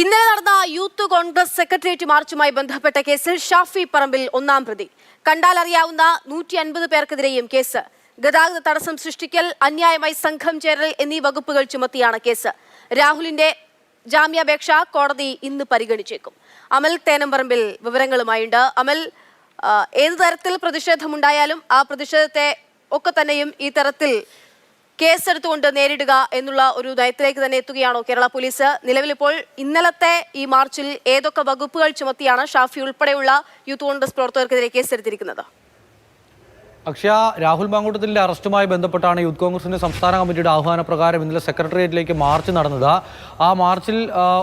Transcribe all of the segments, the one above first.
ഇന്നലെ നടന്ന youth Congress secretariat മാർച്ചുമായി ബന്ധപ്പെട്ട കേസിൽ ഷാഫി പറമ്പിൽ ഒന്നാം പ്രതി. കണ്ടാൽ അറിയാവുന്ന നൂറ്റി അൻപത് പേർക്കെതിരെയും കേസ്. ഗതാഗത തടസ്സം സൃഷ്ടിക്കൽ അന്യായമായി സംഘം ചേരൽ എന്നീ വകുപ്പുകൾ ചുമത്തിയാണ് കേസ്. രാഹുലിന്റെ ജാമ്യാപേക്ഷ കോടതി ഇന്ന് പരിഗണിച്ചേക്കും. അമൽ തേനമ്പറമ്പിൽ വിവരങ്ങളുമായുണ്ട്. അമൽ ഏത് തരത്തിൽ പ്രതിഷേധമുണ്ടായാലും ആ പ്രതിഷേധത്തെ ഒക്കെ തന്നെയും ഈ തരത്തിൽ കേസെടുത്തുകൊണ്ട് നേരിടുക എന്നുള്ള ഒരു നയത്തിലേക്ക് തന്നെ എത്തുകയാണോ കേരള പോലീസ്? നിലവിലിപ്പോൾ ഇന്നലത്തെ ഈ മാർച്ചിൽ ഏതൊക്കെ വകുപ്പുകൾ ചുമത്തിയാണ് ഷാഫി ഉൾപ്പെടെയുള്ള യൂത്ത് കോൺഗ്രസ് പ്രവർത്തകർക്കെതിരെ കേസെടുത്തിരിക്കുന്നത്? അക്ഷയ രാഹുൽ മാങ്കൂട്ടത്തിന്റെ അറസ്റ്റുമായി ബന്ധപ്പെട്ടാണ് യൂത്ത് കോൺഗ്രസിന്റെ സംസ്ഥാന കമ്മിറ്റിയുടെ ആഹ്വാനപ്രകാരം ഇന്നലെ സെക്രട്ടേറിയറ്റിലേക്ക് മാർച്ച് നടന്നത്. ആ മാർച്ചിൽ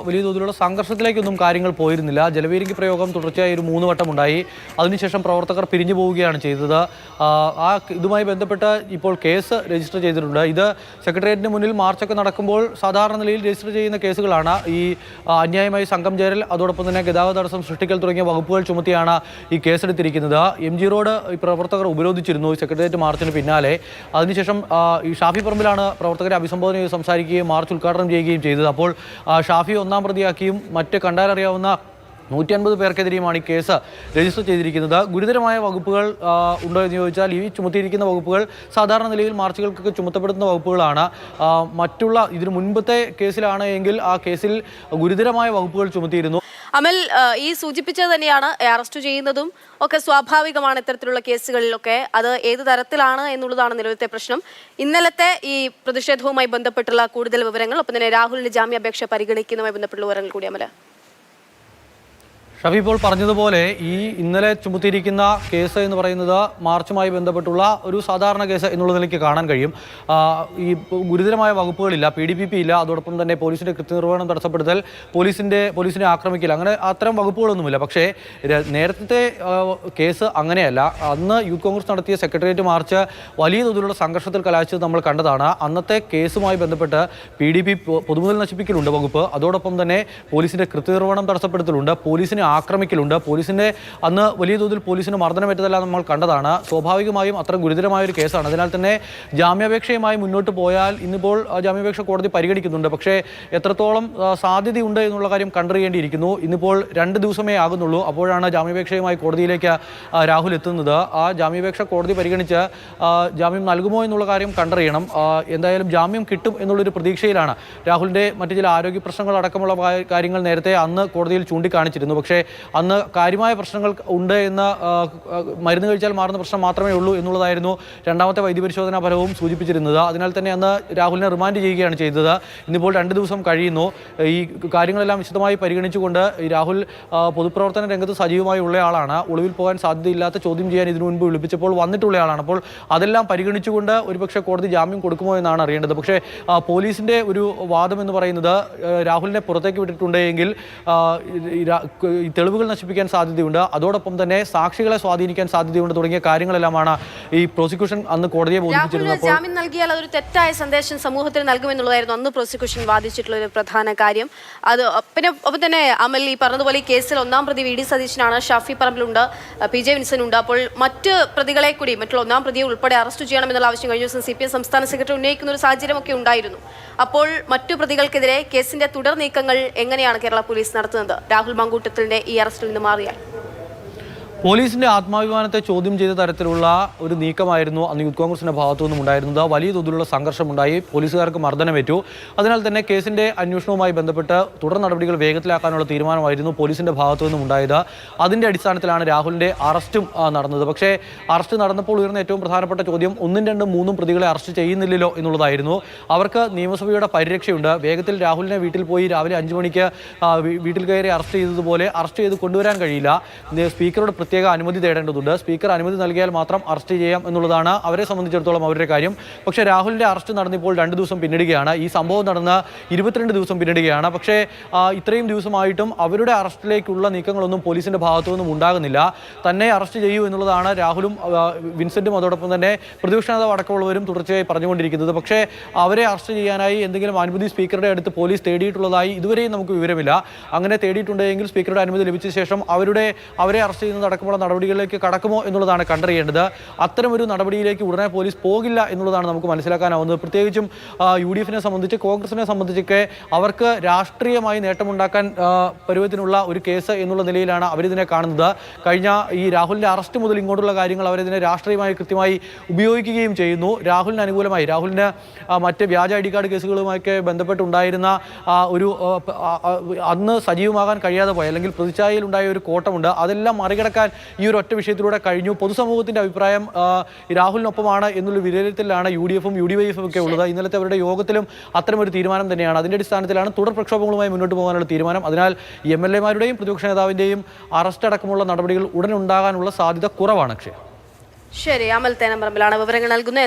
വലിയ തോതിലുള്ള സംഘർഷത്തിലേക്കൊന്നും കാര്യങ്ങൾ പോയിരുന്നില്ല. ജലവീരങ്കി പ്രയോഗം തുടർച്ചയായി ഒരു മൂന്ന് വട്ടം ഉണ്ടായി അതിനുശേഷം പ്രവർത്തകർ പിരിഞ്ഞു പോവുകയാണ് ചെയ്തത്. ആ, ഇതുമായി ബന്ധപ്പെട്ട് ഇപ്പോൾ കേസ് രജിസ്റ്റർ ചെയ്തിട്ടുണ്ട്. ഇത് സെക്രട്ടേറിയറ്റിന് മുന്നിൽ മാർച്ചൊക്കെ നടക്കുമ്പോൾ സാധാരണ നിലയിൽ രജിസ്റ്റർ ചെയ്യുന്ന കേസുകളാണ്. ഈ അന്യായമായി സംഘം ചേരൽ അതോടൊപ്പം തന്നെ ഗതാഗത തടസ്സം സൃഷ്ടിക്കൽ തുടങ്ങിയ വകുപ്പുകൾ ചുമത്തിയാണ് ഈ കേസെടുത്തിരിക്കുന്നത്. എം ജി റോഡ് ഈ പ്രവർത്തകർ ഉപരോധിച്ചിരുന്നു സെക്രട്ടേറിയറ്റ് മാർച്ചിന് പിന്നാലെ. അതിനുശേഷം ഈ ഷാഫി പറമ്പിലാണ് പ്രവർത്തകരെ അഭിസംബോധന ചെയ്ത് സംസാരിക്കുകയും മാർച്ച് ഉദ്ഘാടനം ചെയ്യുകയും ചെയ്തത്. അപ്പോൾ ഷാഫി ഒന്നാം പ്രതിയാക്കിയും മറ്റ് കണ്ടാലറിയാവുന്ന നൂറ്റി അൻപത് പേർക്കെതിരെയുമാണ് ഈ കേസ് രജിസ്റ്റർ ചെയ്തിരിക്കുന്നത്. ഗുരുതരമായ വകുപ്പുകൾ ഉണ്ടോ എന്ന് ചോദിച്ചാൽ ഈ ചുമത്തിയിരിക്കുന്ന വകുപ്പുകൾ സാധാരണ നിലയിൽ മാർച്ചുകൾക്കൊക്കെ ചുമത്തപ്പെടുന്ന വകുപ്പുകളാണ്. മറ്റുള്ള ഇതിനു മുൻപത്തെ കേസിലാണ് എങ്കിൽ ആ കേസിൽ ഗുരുതരമായ വകുപ്പുകൾ ചുമത്തിയിരുന്നു. അമൽ ഈ സൂചിപ്പിച്ചത് തന്നെയാണ് അറസ്റ്റ് ചെയ്യുന്നതും ഒക്കെ സ്വാഭാവികമാണ് ഇത്തരത്തിലുള്ള കേസുകളിലൊക്കെ. അത് ഏത് തരത്തിലാണ് എന്നുള്ളതാണ് നിലവിലത്തെ പ്രശ്നം. ഇന്നലത്തെ ഈ പ്രതിഷേധവുമായി ബന്ധപ്പെട്ടുള്ള കൂടുതൽ വിവരങ്ങൾ ഒപ്പം തന്നെ രാഹുലിന്റെ ജാമ്യാപേക്ഷ പരിഗണിക്കുന്നതുമായി ബന്ധപ്പെട്ടുള്ള വിവരങ്ങൾ കൂടി അമല. ഷഫി ഇപ്പോൾ പറഞ്ഞതുപോലെ ഈ ഇന്നലെ ചുമത്തിയിരിക്കുന്ന കേസ് എന്ന് പറയുന്നത് മാർച്ചുമായി ബന്ധപ്പെട്ടുള്ള ഒരു സാധാരണ കേസ് എന്നുള്ള നിലയ്ക്ക് കാണാൻ കഴിയും. ഈ ഗുരുതരമായ വകുപ്പുകളില്ല പി ഡി പി പി ഇല്ല അതോടൊപ്പം തന്നെ പോലീസിന്റെ കൃത്യനിർവഹണം തടസ്സപ്പെടുത്തൽ പോലീസിന്റെ പോലീസിനെ ആക്രമിക്കില്ല അങ്ങനെ അത്തരം വകുപ്പുകളൊന്നുമില്ല. പക്ഷേ നേരത്തെ കേസ് അങ്ങനെയല്ല. അന്ന് യൂത്ത് കോൺഗ്രസ് നടത്തിയ സെക്രട്ടേറിയറ്റ് മാർച്ച് വലിയ തോതിലുള്ള സംഘർഷത്തിൽ കലാശിച്ചത് നമ്മൾ കണ്ടതാണ്. അന്നത്തെ കേസുമായി ബന്ധപ്പെട്ട് പി ഡി പി പൊതുമുതൽ നശിപ്പിക്കലുണ്ട് വകുപ്പ്. അതോടൊപ്പം തന്നെ പോലീസിന്റെ കൃത്യനിർവഹണം തടസ്സപ്പെടുത്തലുണ്ട്. പോലീസിനെ ആക്രമിക്കലുണ്ട്. പോലീസിന്റെ അന്ന് വലിയ തോതിൽ പോലീസിന് മർദ്ദനമേറ്റതെല്ലാം നമ്മൾ കണ്ടതാണ്. സ്വാഭാവികമായും അത്ര ഗുരുതരമായ ഒരു കേസാണ്. അതിനാൽ തന്നെ ജാമ്യാപേക്ഷയുമായി മുന്നോട്ട് പോയാൽ ഇന്നിപ്പോൾ ജാമ്യാപേക്ഷ കോടതി പരിഗണിക്കുന്നുണ്ട്. പക്ഷേ എത്രത്തോളം സാധ്യതയുണ്ട് എന്നുള്ള കാര്യം കണ്ടറിയേണ്ടിയിരിക്കുന്നു. ഇന്നിപ്പോൾ രണ്ട് ദിവസമേ ആകുന്നുള്ളൂ. അപ്പോഴാണ് ജാമ്യാപേക്ഷയുമായി കോടതിയിലേക്ക് രാഹുൽ എത്തുന്നത്. ആ ജാമ്യാപേക്ഷ കോടതി പരിഗണിച്ച് ജാമ്യം നൽകുമോ എന്നുള്ള കാര്യം കണ്ടറിയണം. എന്തായാലും ജാമ്യം കിട്ടും എന്നുള്ളൊരു പ്രതീക്ഷയിലാണ് രാഹുലിന്റെ മറ്റു ചില ആരോഗ്യ പ്രശ്നങ്ങൾ അടക്കമുള്ള കാര്യങ്ങൾ നേരത്തെ അന്ന് കോടതിയിൽ ചൂണ്ടിക്കാണിച്ചിരുന്നു. പക്ഷേ അന്ന് കാര്യമായ പ്രശ്നങ്ങൾ ഉണ്ട് എന്ന് മരുന്ന് കഴിച്ചാൽ മാറുന്ന പ്രശ്നം മാത്രമേ ഉള്ളൂ എന്നുള്ളതായിരുന്നു രണ്ടാമത്തെ വൈദ്യപരിശോധനാ ഫലവും സൂചിപ്പിച്ചിരുന്നത്. അതിനാൽ തന്നെ അന്ന് രാഹുലിനെ റിമാൻഡ് ചെയ്യുകയാണ് ചെയ്തത്. ഇന്നിപ്പോൾ രണ്ട് ദിവസം കഴിയുന്നു. ഈ കാര്യങ്ങളെല്ലാം വിശദമായി പരിഗണിച്ചുകൊണ്ട് രാഹുൽ പൊതുപ്രവർത്തന രംഗത്ത് സജീവമായി ഉള്ള ആളാണ്. ഒളിവിൽ പോകാൻ സാധ്യതയില്ലാത്ത ചോദ്യം ചെയ്യാൻ ഇതിനു മുൻപ് വിളിപ്പിച്ചപ്പോൾ വന്നിട്ടുള്ള ആളാണ്. അപ്പോൾ അതെല്ലാം പരിഗണിച്ചുകൊണ്ട് ഒരുപക്ഷെ കോടതി ജാമ്യം കൊടുക്കുമോ എന്നാണ് അറിയേണ്ടത്. പക്ഷേ പോലീസിന്റെ ഒരു വാദം എന്ന് പറയുന്നത് രാഹുലിനെ പുറത്തേക്ക് വിട്ടിട്ടുണ്ടെങ്കിൽ ഈ തെളിവുകൾ നശിപ്പിക്കാൻ സാധ്യതയുണ്ട്. അതോടൊപ്പം തന്നെ സാക്ഷികളെ സ്വാധീനിക്കാൻ സാധ്യതയുണ്ട് തുടങ്ങിയ കാര്യങ്ങളെല്ലാമാണ് ഈ പ്രോസിക്യൂഷൻ അന്ന് കോടതിയെ ബോധിപ്പിച്ചിരുന്നത്. ജാമ്യം നൽകിയാൽ അതൊരു തെറ്റായ സന്ദേശം സമൂഹത്തിന് നൽകുമെന്നുള്ളതായിരുന്നു അന്ന് പ്രോസിക്യൂഷൻ വാദിച്ചിട്ടുള്ള ഒരു പ്രധാന കാര്യം. അത് പിന്നെ ഒപ്പം തന്നെ അമൽ ഈ പറഞ്ഞതുപോലെ ഈ കേസിൽ ഒന്നാം പ്രതി വി ഡി സതീശനാണ് ഷാഫി പറമ്പിലുണ്ട് പി ജെ വിൻസൻ ഉണ്ട് അപ്പോൾ മറ്റ് പ്രതികളെ കൂടി മറ്റുള്ള ഒന്നാം പ്രതിയെ ഉൾപ്പെടെ അറസ്റ്റ് ചെയ്യണമെന്നുള്ള ആവശ്യം കഴിഞ്ഞ ദിവസം സി പി എം സംസ്ഥാന സെക്രട്ടറി ഉന്നയിക്കുന്ന ഒരു സാഹചര്യമൊക്കെ ഉണ്ടായിരുന്നു. അപ്പോൾ മറ്റു പ്രതികൾക്കെതിരെ കേസിന്റെ തുടർ നീക്കങ്ങൾ എങ്ങനെയാണ് കേരള പോലീസ് നടത്തുന്നത്? രാഹുൽ മങ്കൂട്ടത്തിന്റെ ഈ അറസ്റ്റിൽ നിന്ന് മാറിയാൽ. പോലീസിന്റെ ആത്മാഭിമാനത്തെ ചോദ്യം ചെയ്ത തരത്തിലുള്ള ഒരു നീക്കമായിരുന്നു അന്ന് യൂത്ത് കോൺഗ്രസിന്റെ ഭാഗത്തു നിന്നും ഉണ്ടായിരുന്നത്. വലിയ തോതിലുള്ള സംഘർഷമുണ്ടായി. പോലീസുകാർക്ക് മർദ്ദനമേറ്റു. അതിനാൽ തന്നെ കേസിന്റെ അന്വേഷണവുമായി ബന്ധപ്പെട്ട് തുടർ നടപടികൾ വേഗത്തിലാക്കാനുള്ള തീരുമാനമായിരുന്നു പോലീസിന്റെ ഭാഗത്തു നിന്നും ഉണ്ടായത്. അതിന്റെ അടിസ്ഥാനത്തിലാണ് രാഹുലിന്റെ അറസ്റ്റും നടന്നത്. പക്ഷേ അറസ്റ്റ് നടന്നപ്പോൾ ഉയർന്ന ഏറ്റവും പ്രധാനപ്പെട്ട ചോദ്യം ഒന്നും രണ്ടും മൂന്നും പ്രതികളെ അറസ്റ്റ് ചെയ്യുന്നില്ലല്ലോ എന്നുള്ളതായിരുന്നു. അവർക്ക് നിയമസഭയുടെ പരിരക്ഷയുണ്ട്. വേഗത്തിൽ രാഹുലിനെ വീട്ടിൽ പോയി രാവിലെ അഞ്ചു മണിക്ക് വീട്ടിൽ കയറി അറസ്റ്റ് ചെയ്തതുപോലെ അറസ്റ്റ് ചെയ്ത് കൊണ്ടുവരാൻ കഴിയില്ല. സ്പീക്കറുടെ പ്രത്യേക അനുമതി തേടേണ്ടതുണ്ട്. സ്പീക്കർ അനുമതി നൽകിയാൽ മാത്രം അറസ്റ്റ് ചെയ്യാം എന്നുള്ളതാണ് അവരെ സംബന്ധിച്ചിടത്തോളം അവരുടെ കാര്യം. പക്ഷേ രാഹുലിന്റെ അറസ്റ്റ് നടന്നിപ്പോൾ രണ്ട് ദിവസം പിന്നിടുകയാണ്. ഈ സംഭവം നടന്ന ഇരുപത്തിരണ്ട് ദിവസം പിന്നിടുകയാണ്. പക്ഷേ ഇത്രയും ദിവസമായിട്ടും അവരുടെ അറസ്റ്റിലേക്കുള്ള നീക്കങ്ങളൊന്നും പോലീസിന്റെ ഭാഗത്തു നിന്നും ഉണ്ടാകുന്നില്ല. തന്നെ അറസ്റ്റ് ചെയ്യൂ എന്നുള്ളതാണ് രാഹുലും വിൻസെന്റും അതോടൊപ്പം തന്നെ പ്രതിപക്ഷ നേതാവ് അടക്കമുള്ളവരും തുടർച്ചയായി പറഞ്ഞുകൊണ്ടിരിക്കുന്നത്. പക്ഷേ അവരെ അറസ്റ്റ് ചെയ്യാനായി എന്തെങ്കിലും അനുമതി സ്പീക്കറുടെ അടുത്ത് പോലീസ് തേടിയിട്ടുള്ളതായി ഇതുവരെയും നമുക്ക് വിവരമില്ല. അങ്ങനെ തേടിയിട്ടുണ്ടെങ്കിൽ സ്പീക്കറുടെ അനുമതി ലഭിച്ച ശേഷം അവരുടെ അവരെ അറസ്റ്റ് ചെയ്യുന്നത് അടക്കമുള്ള നടപടികളിലേക്ക് കടക്കുമോ എന്നുള്ളതാണ് കണ്ടറിയേണ്ടത്. അത്തരമൊരു നടപടിയിലേക്ക് ഉടനെ പോലീസ് പോകില്ല എന്നുള്ളതാണ് നമുക്ക് മനസ്സിലാക്കാനാവുന്നത്. പ്രത്യേകിച്ചും യു ഡി എഫിനെ സംബന്ധിച്ച് കോൺഗ്രസിനെ സംബന്ധിച്ചൊക്കെ അവർക്ക് രാഷ്ട്രീയമായി നേട്ടമുണ്ടാക്കാൻ പരുവത്തിനുള്ള ഒരു കേസ് എന്നുള്ള നിലയിലാണ് അവരിതിനെ കാണുന്നത്. കഴിഞ്ഞ ഈ രാഹുലിന്റെ അറസ്റ്റ് മുതൽ ഇങ്ങോട്ടുള്ള കാര്യങ്ങൾ അവരിതിനെ രാഷ്ട്രീയമായി കൃത്യമായി ഉപയോഗിക്കുകയും ചെയ്യുന്നു. രാഹുലിന് അനുകൂലമായി രാഹുലിന് മറ്റ് വ്യാജ ഐ ഡി കാർഡ് കേസുകളുമൊക്കെ ബന്ധപ്പെട്ടുണ്ടായിരുന്ന ഒരു അന്ന് സജീവമാകാൻ കഴിയാതെ പോയി അല്ലെങ്കിൽ പ്രതിച്ഛായയിൽ ഉണ്ടായ ഒരു കോട്ടമുണ്ട്. അതെല്ലാം മറികടക്കാൻ ഈ ഒരു ഒറ്റ വിഷയത്തിലൂടെ കഴിഞ്ഞു. പൊതുസമൂഹത്തിന്റെ അഭിപ്രായം രാഹുലിനൊപ്പമാണ് എന്നുള്ള വിലയിരുത്തലാണ് യു ഡി എഫും യു ഡി വൈ എഫും ഒക്കെ ഉള്ളത്. ഇന്നലത്തെ അവരുടെ യോഗത്തിലും അത്തരമൊരു തീരുമാനം തന്നെയാണ്. അതിന്റെ അടിസ്ഥാനത്തിലാണ് തുടർ പ്രക്ഷോഭങ്ങളുമായി മുന്നോട്ട് പോകാനുള്ള തീരുമാനം. അതിനാൽ എം എൽ എമാരുടെയും പ്രതിപക്ഷ നേതാവിന്റെയും അറസ്റ്റ് അടക്കമുള്ള നടപടികൾ ഉടൻ ഉണ്ടാകാനുള്ള സാധ്യത കുറവാണ് അക്ഷയ. ശരി അമൽ തേനമ്പറമ്പിലാണ് വിവരങ്ങൾ നൽകുന്നത്.